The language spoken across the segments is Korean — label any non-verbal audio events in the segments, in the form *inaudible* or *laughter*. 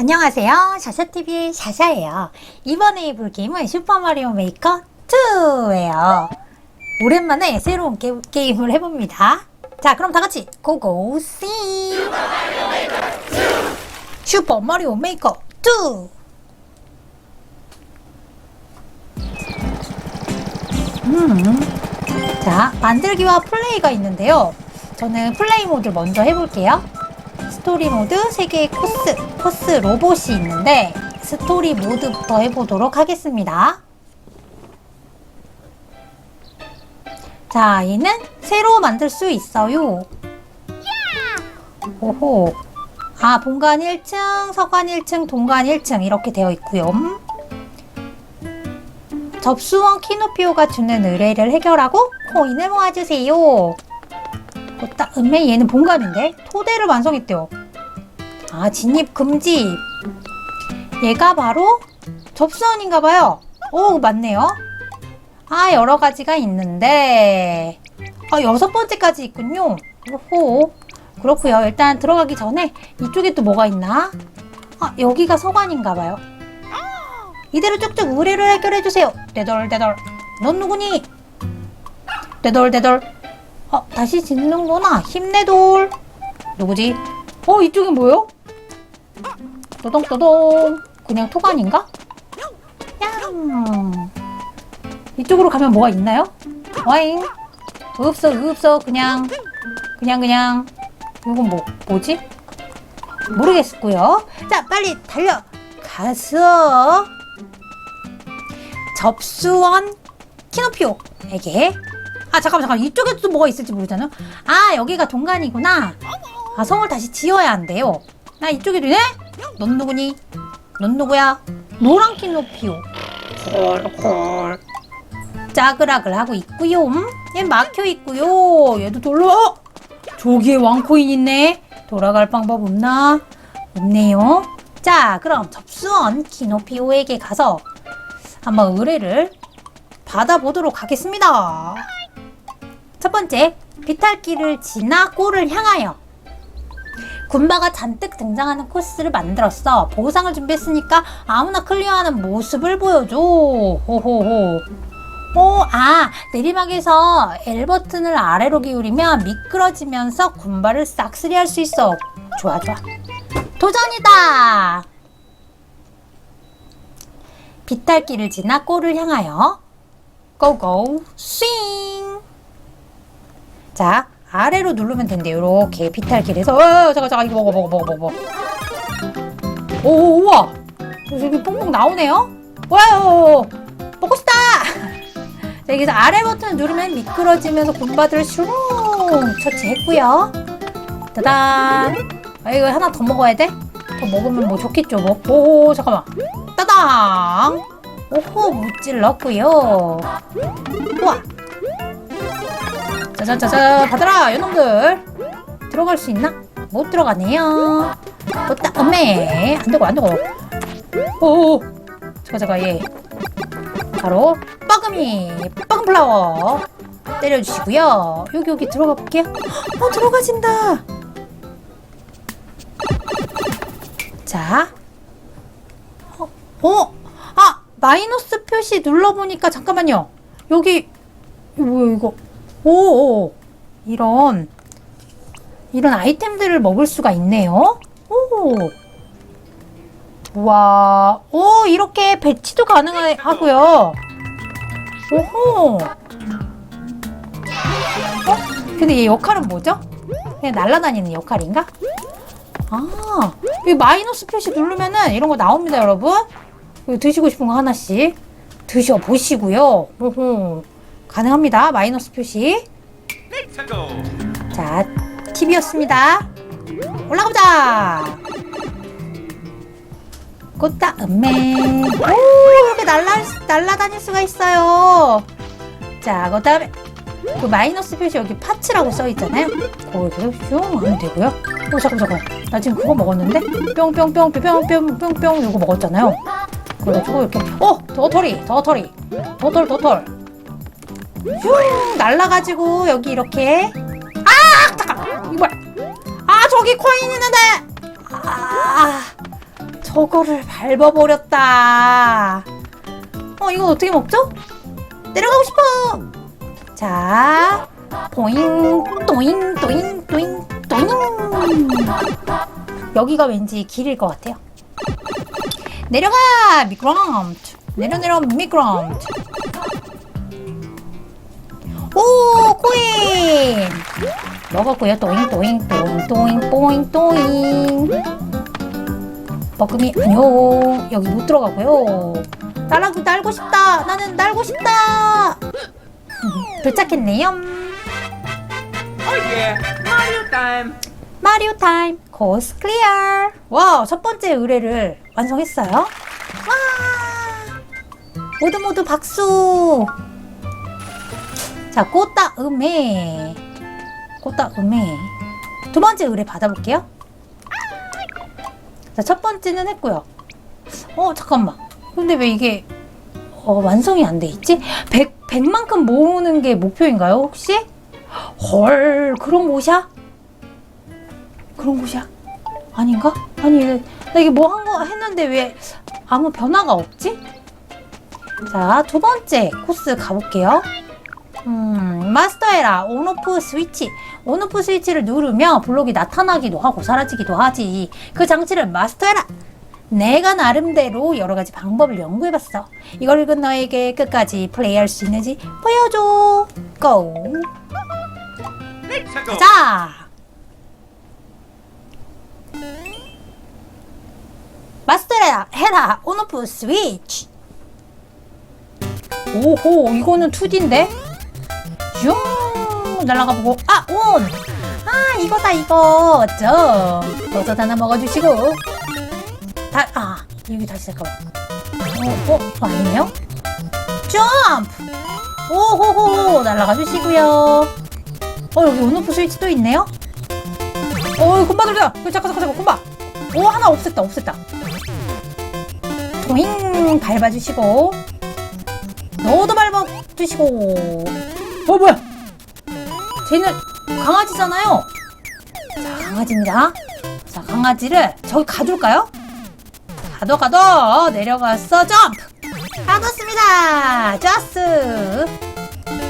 안녕하세요. 샤샤TV의 샤샤예요. 이번에 해볼 게임은 슈퍼마리오 메이커 2예요. 오랜만에 새로운 게, 게임을 해봅니다. 자, 그럼 다 같이 고고 씨. 슈퍼마리오 메이커 2. 음. 자, 만들기와 플레이가 있는데요. 저는 플레이 모드 먼저 해볼게요. 스토리 모드 3개의 코스, 코스 로봇이 있는데 스토리 모드부터 해보도록 하겠습니다. 자, 얘는 새로 만들 수 있어요. 오호. 아, 본관 1층, 서관 1층, 동관 1층 이렇게 되어 있고요. 접수원 키노피오가 주는 의뢰를 해결하고 코인을 모아주세요. 어따, 음메 얘는 본관인데 토대를 완성했대요. 아 진입 금지. 얘가 바로 접수원인가봐요. 오 맞네요. 아 여러 가지가 있는데 아 여섯 번째까지 있군요. 오호 그렇고요. 일단 들어가기 전에 이쪽에 또 뭐가 있나? 아 여기가 서관인가봐요. 이대로 쭉쭉 의뢰를 해결해 주세요. 대덜대덜. 넌 누구니? 대덜대덜. 어, 다시 짓는구나. 힘내 돌. 누구지? 어, 이쪽엔 뭐요? 또동또동. 그냥 토관인가? 양. 이쪽으로 가면 뭐가 있나요? 와잉. 없어, 없어. 그냥, 그냥, 그냥. 이건 뭐, 뭐지? 모르겠고요. 자, 빨리 달려. 가서 접수원 키노피오에게 아 잠깐만 잠깐 이쪽에도 또 뭐가 있을지 모르잖아요 아 여기가 동간이구나 아 성을 다시 지어야 한대요 나 이쪽에도 네? 넌 누구니? 넌 누구야? 노란 키노피오 콜콜 짜글아글 하고 있고요 음? 얘 막혀 있고요 얘도 돌로 어? 저기에 왕코인 있네 돌아갈 방법 없나? 없네요 자 그럼 접수원 키노피오에게 가서 한번 의뢰를 받아보도록 하겠습니다. 첫 번째, 비탈길을 지나 골을 향하여 군바가 잔뜩 등장하는 코스를 만들었어. 보상을 준비했으니까 아무나 클리어하는 모습을 보여줘. 호호호. 오, 아, 내리막에서 L 버튼을 아래로 기울이면 미끄러지면서 군바를 싹쓸이 할 수 있어. 좋아, 좋아. 도전이다! 비탈길을 지나 골을 향하여 고고 싱! 자 아래로 누르면 된대요. 이렇게 비탈길에서. 어 잠깐 잠깐 이거 먹어 먹어 먹어 먹어. 오 우와. 여기 뽕뽕 나오네요? 와요. 먹고 싶다. *laughs* 자 여기서 아래 버튼 누르면 미끄러지면서 군바들을 슈롱 처치했고요. 따단. 아 이거 하나 더 먹어야 돼? 더 먹으면 뭐 좋겠죠 뭐. 오 잠깐만. 따당 오호 무찔 넣고요. 우와 짜자자자 받아라 요놈들. 들어갈 수 있나? 못 들어가네요. 어따 엄매. 안되고 안되고. 오 잠깐 잠깐 얘 바로 뻐금이 뻐금플라워 때려주시고요. 여기 여기 들어가 볼게요. 어 들어가진다. 자. 어? 어? 아 마이너스 표시 눌러보니까 잠깐만요. 여기 뭐야 이거 오 이런 이런 아이템들을 먹을 수가 있네요 오 와, 오 이렇게 배치도 가능하고요 오호 어? 근데 얘 역할은 뭐죠? 그냥 날아다니는 역할인가? 아, 이 마이너스 표시 누르면은 이런 거 나옵니다, 여러분. 드시고 싶은 거 하나씩 드셔 보시고요. 오호. 가능합니다. 마이너스 표시. 자, TV였습니다. 올라가보자. 꽃다 음메. 오, 이렇게 날라 날라다닐 수가 있어요. 자, 그 다음에 그 마이너스 표시 여기 파츠라고 써 있잖아요. 거기서 슝 하면 되고요. 오 잠깐 잠깐. 나 지금 그거 먹었는데 뿅뿅뿅 뿅뿅뿅뿅 이거 먹었잖아요. 그래가지고 이렇게 어 더터리 더터리 더털 더털 슝 날라가지고 여기 이렇게 아 잠깐 이거? 아 저기 코인 있는데 아 저거를 밟아버렸다. 어, 이건 어떻게 먹죠? 내려가고 싶어! 자, 보잉, 또잉, 또잉, 또잉, 또잉. 여기가 왠지 길일 것 같아요. 내려가! 미끄럼트. 내려, 내려, 미끄럼트. 오, 코인! 먹었고요. 또잉, 또잉, 또잉, 또잉, 또잉, 또잉. 버금이, 아니요. 여기 못 들어가고요. 날고, 날고 싶다. 나는 날고 싶다. 도착했네요. Oh yeah, Mario time. 마리오 타임 코스 클리어 와 첫 번째 의뢰를 완성했어요 와 모두 모두 박수 자 꽃다 음에 꽃다 음에 두 번째 의뢰 받아볼게요 자 첫 번째는 했고요 어 잠깐만 근데 왜 이게 어, 완성이 안 돼 있지? 100, 100만큼 모으는 게 목표인가요 혹시? 헐 그런 곳이야? 그런 곳이야? 아닌가? 아니, 나 이게 뭐 한 거 했는데 왜 아무 변화가 없지? 자, 두 번째 코스 가볼게요. 음, 마스터해라. 온오프 스위치. 온오프 스위치를 누르면 블록이 나타나기도 하고 사라지기도 하지. 그 장치를 마스터해라. 내가 나름대로 여러 가지 방법을 연구해봤어. 이걸 읽은 너에게 끝까지 플레이할 수 있는지 보여줘. 고! Go. 자! 마스터해라 해라 온오프 스위치 오호 이거는 2D인데 슝! 날아가 보고 아 온! 아 이거다 이거! 점 버섯 하나 먹어주시고. 다 아 여기 다시 잠깐만 어, 어, 어 아니에요? 점프! 오호호 날아가 주시고요. 어 여기 온오프 스위치 또 있네요? 어 곰바 돌려! 잠깐 잠깐 잠깐 곰바! 오 하나 없앴다 없앴다. 도잉! 밟아주시고. 너도 밟아주시고 어 뭐야? 쟤는 강아지잖아요. 자 강아지입니다. 자 강아지를 저기 가둘까요? 가둬 가둬. 내려갔어 점프. 가뒀습니다. 짜스.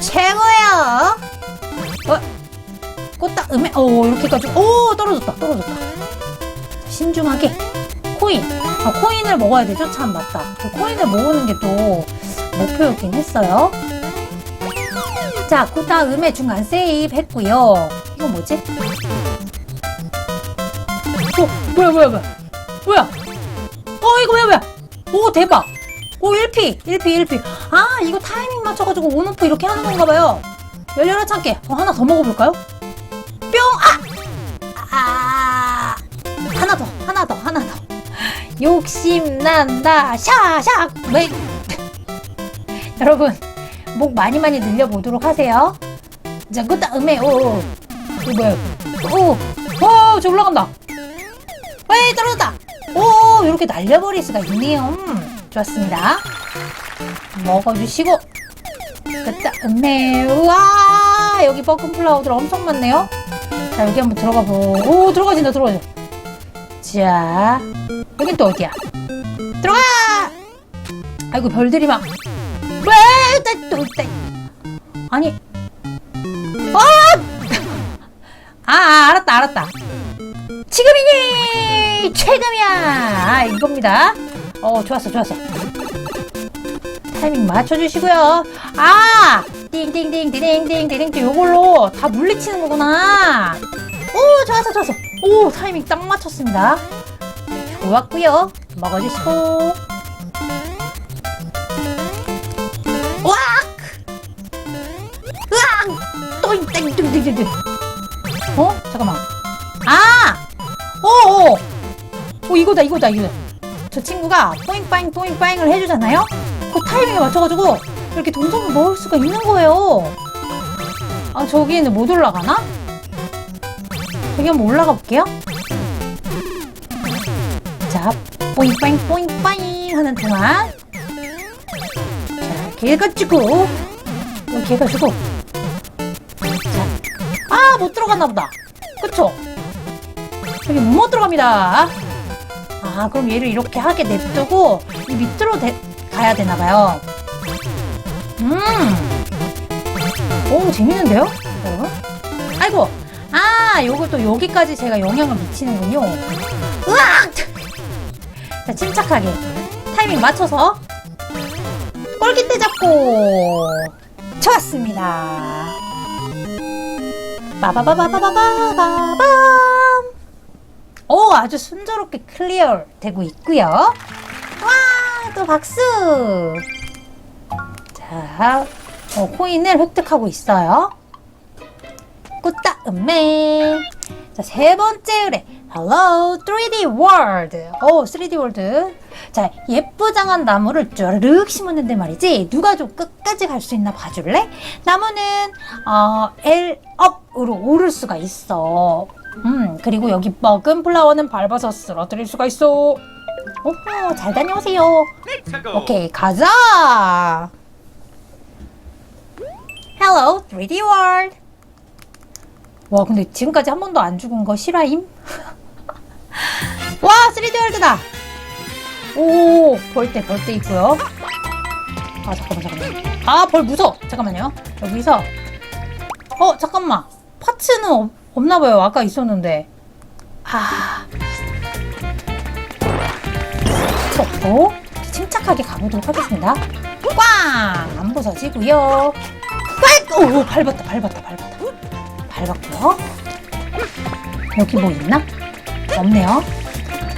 최고예요. 어? 꽃다 음에? 오 이렇게 해가지고 오 떨어졌다 떨어졌다. 신중하게. 코인. 아, 코인을 먹어야 되죠? 참 맞다. 그 코인을 모으는 게 또 목표였긴 했어요 자 꽃다 음에 중간 세이브 했고요 이건 뭐지? 어 뭐야 뭐야 뭐야 뭐야 어 이거 뭐야 뭐야 오 대박 오 1피 1피 1피 아 이거 타이밍 맞춰가지고 온오프 이렇게 하는 건가 봐요 열려라 참깨 어, 하나 더 먹어볼까요? 뿅! 아! 아! 하나 더, 하나 더, 하나 더. 욕심난다. 샤샥! 왜? *laughs* 여러분, 목 많이 많이 늘려보도록 하세요. 자, 그 다 음에, 오. 이거 뭐야? 오! 오! 저 올라간다. 왜 떨어졌다. 오! 이렇게 날려버릴 수가 있네요. 음, 좋았습니다. 먹어주시고. 그 다 음에, 우와! 여기 뻐끔 플라워들 엄청 많네요. 자 여기 한번 들어가 보고 오 들어가진다 들어가진다 자 여긴 또 어디야 들어가 아이고 별들이 막 다 돌다. 아니. 어! 아, 아, 알았다, 알았다. 지금이니! 최금이야! 아, 이겁니다. 어, 좋았어, 좋았어. 타이밍 맞춰주시고요. 아! 띵띵띵, 띵띵띵, 띵띵, 요걸로 다 물리치는 거구나. 오, 좋았어, 좋았어. 오, 타이밍 딱 맞췄습니다. 좋았고요 먹어주시고. 으악 또띵띵띵띵띵 어 잠깐만 아 오오 오 이거다 이거다 이거다 저 친구가 포잉빠잉 포잉빠잉을 해주잖아요 그 타이밍에 맞춰가지고 이렇게 동전을 먹을 수가 있는 거예요. 아, 저기는 못 올라가나? 저기 한번 올라가 볼게요. 자, 뽀잉빠잉, 뽀잉빠잉 하는 동안. 자, 이렇게 해가지고, 이렇게 해가지고. 못 들어갔나 보다. 그쵸? 저기 못 들어갑니다. 아, 아 그럼 얘를 이렇게 하게 냅두고 이 밑으로 대- 가야 되나봐요. 음 오 재밌는데요? 여러분 아이고. 아 요것도 여기까지 제가 영향을 미치는군요. 으악! 자 침착하게. 타이밍 맞춰서 꼴깃대 잡고. 좋았습니다 빠바바바바바바밤. 오 아주 순조롭게 클리어 되고 있고요. 와 또 박수. 자 어, 코인을 획득하고 있어요. 꾸따 음메. 자세 번째 의뢰 Hello 3D World. 오 3D World 자 예쁘장한 나무를 쭈르륵 심었는데 말이지 누가 좀 끝까지 갈 수 있나 봐줄래? 나무는 어, L 업으로 오를 수가 있어 음 그리고 여기 먹은 플라워는 밟아서 쓰러뜨릴 수가 있어 오호 잘 다녀오세요 go. 오케이 가자 Hello 3D World 와 근데 지금까지 한 번도 안 죽은 거 실화임? *laughs* 와 3D 월드다 오 벌떼 벌떼 있고요. 아 잠깐만 잠깐만. 아 벌 무서워 잠깐만요. 여기서. 어 잠깐만. 파츠는 없, 없나봐요. 아까 있었는데. 아. 좋고 침착하게 가보도록 하겠습니다. 꽝 안 부서지고요. 꽝! 오 밟았다 밟았다 밟았다. 밟았고요. 여기 뭐 있나? 없네요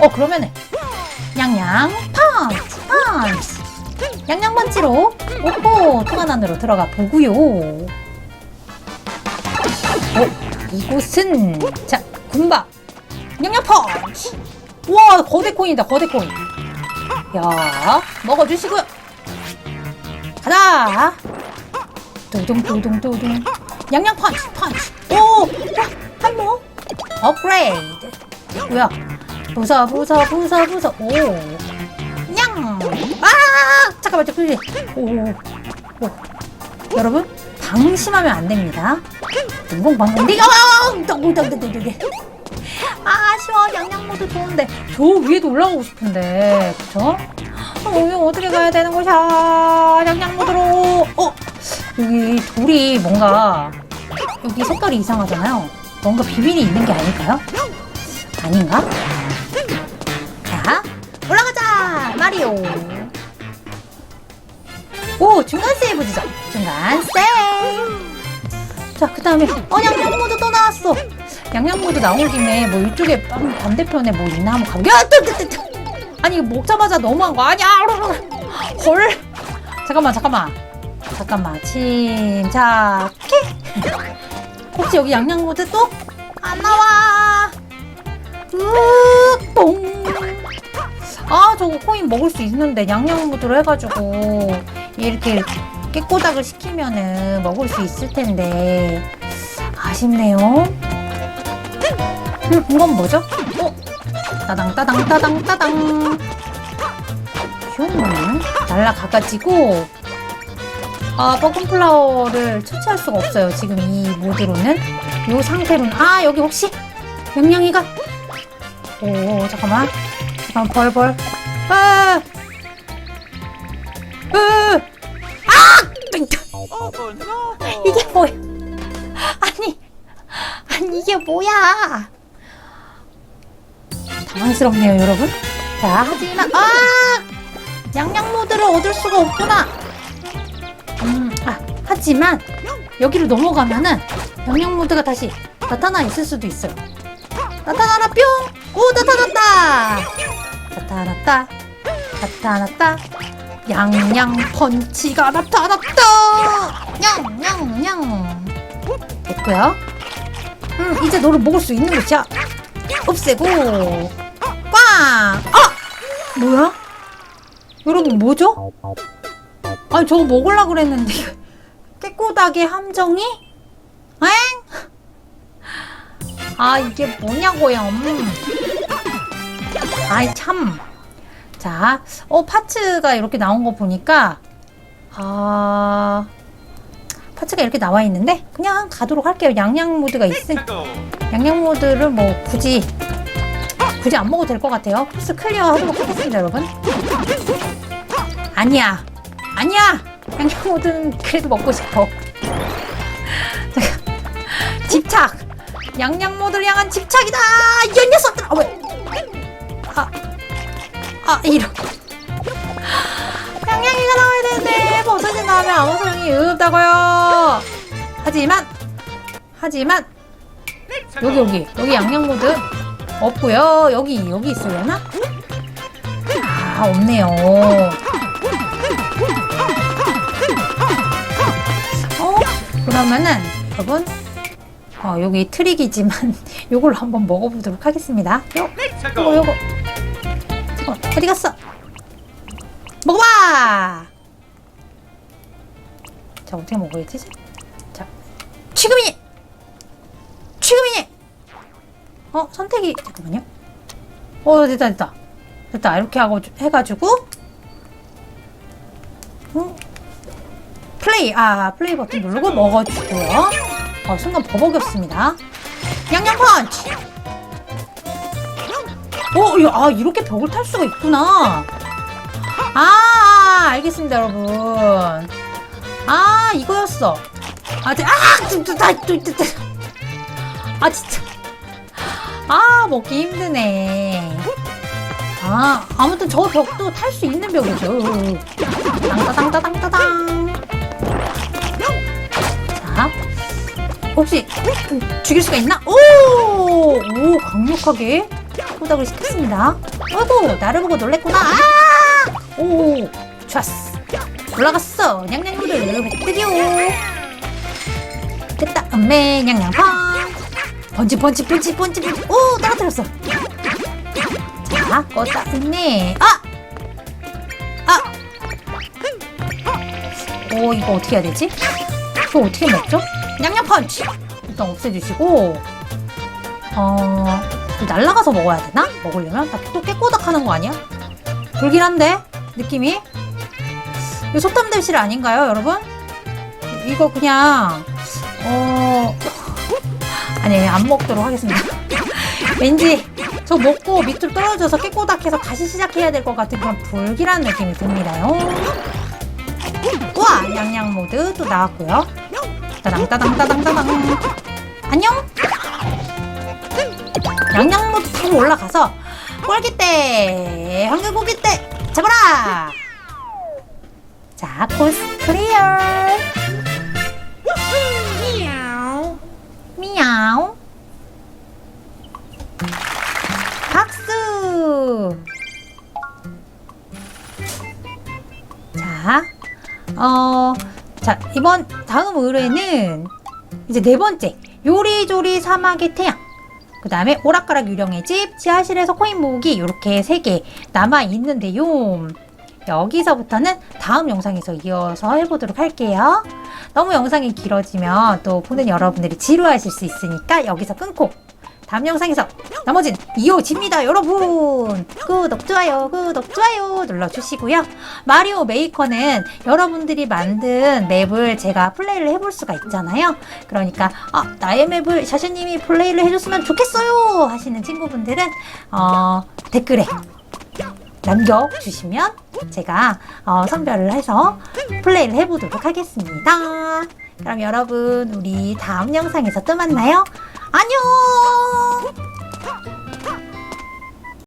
어, 그러면은, 양양 펀치, 펀치! 양양 펀치로, 오호, 통한 안으로 들어가 보고요. 어, 이곳은, 자, 군바, 양양 펀치! 우와, 거대 코인이다, 거대 코인. 야, 먹어주시고요. 가자! 도둥도둥도둥 양양 펀치 펀치 오! 한모 업그레이드 뭐야 부서 부서 부서 부서 오! 냥! 아! 잠깐만 잠깐만 오! 오! 여러분 방심하면 안 됩니다 둥공방공 디가 덩덩덩덩덩 아 아쉬워 양양 모드 좋은데 저 위에도 올라가고 싶은데 그쵸? 어, 여기 어떻게 가야 되는 것이야 양양 모드로 어? 여기 돌이 뭔가 여기 색깔이 이상하잖아요. 뭔가 비밀이 있는 게 아닐까요? 아닌가? 마리오! 오, 중간 세이브 지점! 중간 세이브! 자, 그 다음에, 어, 양양 모드 또 나왔어! 양양 모드 나온 김에 뭐 이쪽에 반- 반대편에 뭐 있나 한번 가볼게. 야, 뜨, 뜨, 뜨, 뜨. 아니, 이거 먹자마자 너무한 거 아니야? *laughs* 헐! 잠깐만, 잠깐만. 잠깐만 침착해 *laughs* 혹시 여기 양양 모드 또 안 나와 으 뽕 아 저거 코인 먹을 수 있는데 양양 모드로 해가지고 이렇게 깨꼬닥을 시키면은 먹을 수 있을 텐데 아쉽네요 음, 이건 뭐죠? 어? 따당 따당 따당 따당 휴 날라가가지고 아, 버금플라워를 처치할 수가 없어요. 지금 이 모드로는. 이 상태로는. 아, 여기 혹시 영양이가. 오, 잠깐만. 잠깐만, 벌, 벌. 아! 으! 아! Oh no. 이게 뭐야? 아니, 아니, 이게 뭐야? 당황스럽네요, 여러분. 자, 하지만, 아! 양양 모드를 얻을 수가 없구나. 음, 아, 하지만 여기를 넘어가면은 영양 모드가 다시 나타나 있을 수도 있어요. 나타나라 뿅! 오 나타났다! 나타났다. 나타났다. 양양 펀치가 나타났다. 냥냥냥. 됐고요. 음 이제 너를 먹을 수 있는 것이야. 없애고 꽝! 어! 뭐야? 여러분 뭐죠? 아니 저거 먹으려 그랬는데 *laughs* 깨꼬닥의 함정이? 엥? 아 이게 뭐냐고요 음. 아이 참 자, 어 파츠가 이렇게 나온 거 보니까 아 파츠가 이렇게 나와 있는데 그냥 가도록 할게요 양양 모드가 go. 양양 모드를 뭐 굳이 굳이 안 먹어도 될 것 같아요. 코스 클리어 하도록 하겠습니다, 여러분. 아니야, 아니야. 양양 모드는 그래도 먹고 싶어. *laughs* 집착. 양양 모드를 향한 집착이다. 이 녀석들. 아 왜? 아, 아 이런. 양양이가 나와야 되는데 버섯이 나오면 아무 소용이 없다고요. 하지만 하지만 여기. 여기 여기 양양 모드 없고요. 여기 여기 있으려나? 아 없네요. 어 그러면은 여러분 어 여기 트릭이지만 *laughs* 요걸로 한번 먹어보도록 하겠습니다. 요 요거. 요거 잠깐 어디 갔어? 먹어봐. 자 어떻게 먹어야 되지? 자 지금이니 지금이니 어 선택이 잠깐만요. 어 됐다 됐다 됐다 이렇게 하고 주- 해가지고 음, 플레이 아 플레이 버튼 누르고 먹어주고요. 어 순간 버벅였습니다. 양양 펀치. 어, 야, 아, 이렇게 벽을 탈 수가 있구나. 아, 알겠습니다, 여러분. 아, 이거였어. 아, 제, 아, 또, 또. 아, 진짜. 아, 먹기 힘드네. 아, 아무튼 저 벽도 탈 수 있는 벽이죠. 땅따당따당따당. 자, 혹시 죽일 수가 있나? 오, 오, 강력하게. 꼬닥을 시켰습니다. 아이고 나를 보고 놀랬구나. 아! 오 좋았어. 올라갔어. 냥냥이를 획득이요. 됐다. 음메 냥냥 팡. 번지 번지 번지 번지 번지. 오 떨어뜨렸어. 자 껐다 음메. 아! 아! 오 이거 어떻게 해야 되지? 이거 어떻게 먹죠? 냥냥 펀치. 일단 없애주시고. 어. 좀 날라가서 먹어야 되나? 먹으려면? 나또 깨꼬닥 하는 거 아니야? 불긴 한데? 느낌이? 이거 속담대실 아닌가요, 여러분? 이거 그냥, 어, 아니, 안 먹도록 하겠습니다. 왠지 저 먹고 밑으로 떨어져서 깨꼬닥해서 다시 시작해야 될 것 같은 그런 불길한 느낌이 듭니다요. 우와! 양양 모드 또 나왔고요. 따당, 따당, 따당, 따당. 안녕? 양양모드 타고 올라가서 꼴기대 황금고기대 잡아라! 자 코스 클리어 미야오. 미야오. 박수! 자, 어, 자, 이번 다음 의뢰는 이제 네 번째. 요리조리 사막의 태양 그 다음에 오락가락 유령의 집, 지하실에서 코인 모으기 이렇게 세 개 남아 있는데요. 여기서부터는 다음 영상에서 이어서 해보도록 할게요. 너무 영상이 길어지면 또 보는 여러분들이 지루하실 수 있으니까 여기서 끊고 다음 영상에서 나머진 이어집니다 여러분. 구독 좋아요 구독 좋아요 눌러주시고요. 마리오 메이커는 여러분들이 만든 맵을 제가 플레이를 해볼 수가 있잖아요. 그러니까 아 나의 맵을 샤샤님이 플레이를 해줬으면 좋겠어요 하시는 친구분들은 어, 댓글에 남겨주시면 제가 어, 선별을 해서 플레이를 해보도록 하겠습니다. 그럼 여러분 우리 다음 영상에서 또 만나요 안녕.